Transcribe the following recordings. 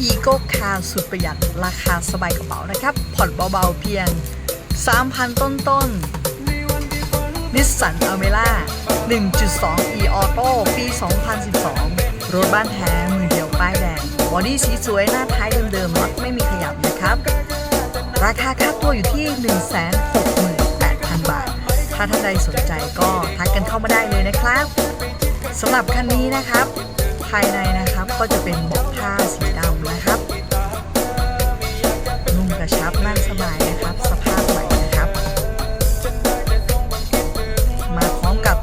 อีโก้คาร์สุดประหยัดราคาสบายกระเป๋านะครับ ผ่อนเบาๆเพียง 3,000 ต้นต้นนิสสันอเมร่า1.2 e auto ปี 2012 รถบ้านแท้มือเดียวป้ายแดง บอดี้สีสวยหน้าท้ายเดิมๆรถไม่มีขยับนะครับ ราคาค่าตัวอยู่ที่ 168,000 บาท ถ้าท่านใดสนใจก็ทักกันเข้ามาได้เลยนะครับสำหรับคันนี้นะครับ ภายในนะครับก็จะเป็นเบาะผ้าสีดำ นะครับนุ่มกระชับนั่งสบายนะครับ สภาพใหม่นะครับ มาพร้อมกับ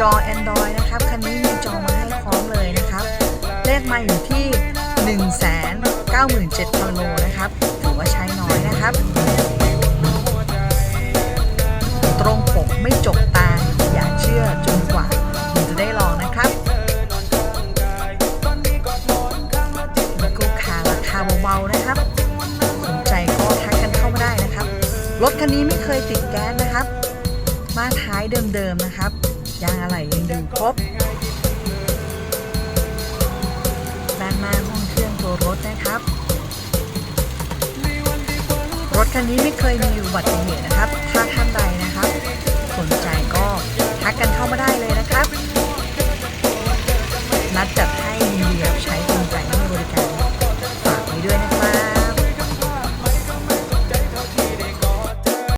จอ Android นะครับ คันนี้มีจอมาให้พร้อมเลยนะครับ เลขมาอยู่ที่ 197,000โลนะครับานะครับสนใจก็ทักกันเข้ามาได้นะครับ รถคันนี้ไม่เคยติดแก๊สนะครับ มาท้ายเดิมๆนะครับ ยางอะไหล่ยังอยู่ครบด้านหน้าห้องเครื่องตัวรถนะครับ รถคันนี้ไม่เคยมีอุบัติเหตุนะครับ ถ้าท่านใดนะครับสนใจก็ทักกันเข้ามาได้เลยนะครับ นัดจัด